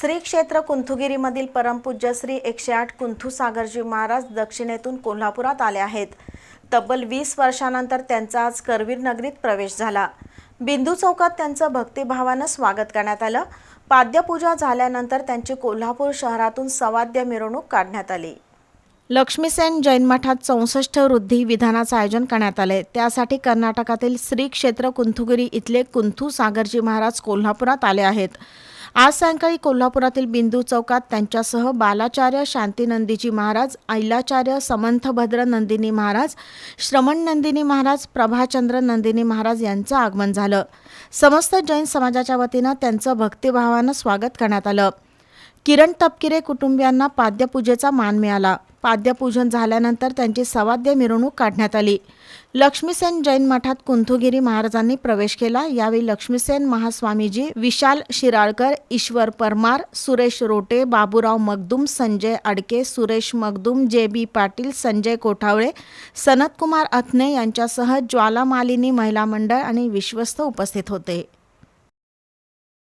श्री क्षेत्र कुंथुगिरीमधील परमपूज्य श्री एकशे आठ कुंथू सागरजी महाराज दक्षिणेतून कोल्हापुरात आले आहेत. तब्बल वीस वर्षानंतर त्यांचा आज करवीर नगरीत प्रवेश झाला. बिंदू चौकात त्यांचं भक्तिभावानं स्वागत करण्यात आलं. पाद्यपूजा झाल्यानंतर त्यांची कोल्हापूर शहरातून सवाद्य मिरवणूक काढण्यात आली. लक्ष्मीसेन जैन मठात चौसष्ट वृद्धी विधानाचं आयोजन करण्यात आले त्यासाठी कर्नाटकातील श्री क्षेत्र कुंथुगिरी इथले कुंथू सागरजी महाराज कोल्हापुरात आले आहेत. आज सायंकाळी कोल्हापुरातील बिंदू चौकात त्यांच्यासह बालाचार्य शांतीनंदीजी महाराज ऐलाचार्य समंथभद्र नंदिनी महाराज श्रमण नंदिनी महाराज प्रभाचंद्र नंदिनी महाराज यांचं आगमन झालं. समस्त जैन समाजाच्या वतीनं त्यांचं भक्तिभावानं स्वागत करण्यात आलं. किरण तपकिरे कुटुंबियांना पाद्यपूजेचा मान मिळाला. पाद्यपूजन झाल्यानंतर त्यांची सवाद्य मिरवणूक काढण्यात आली. लक्ष्मीसेन जैन मठात कुंथुगिरी महाराजांनी प्रवेश केला. यावेळी लक्ष्मीसेन महास्वामीजी विशाल शिराळकर ईश्वर परमार सुरेश रोटे बाबूराव मगदूम संजय अडके सुरेश मगदुम जे बी पाटील संजय कोठावळे सनतकुमार अथने यांच्यासह ज्वालामालिनी महिला मंडळ आणि विश्वस्त उपस्थित होते.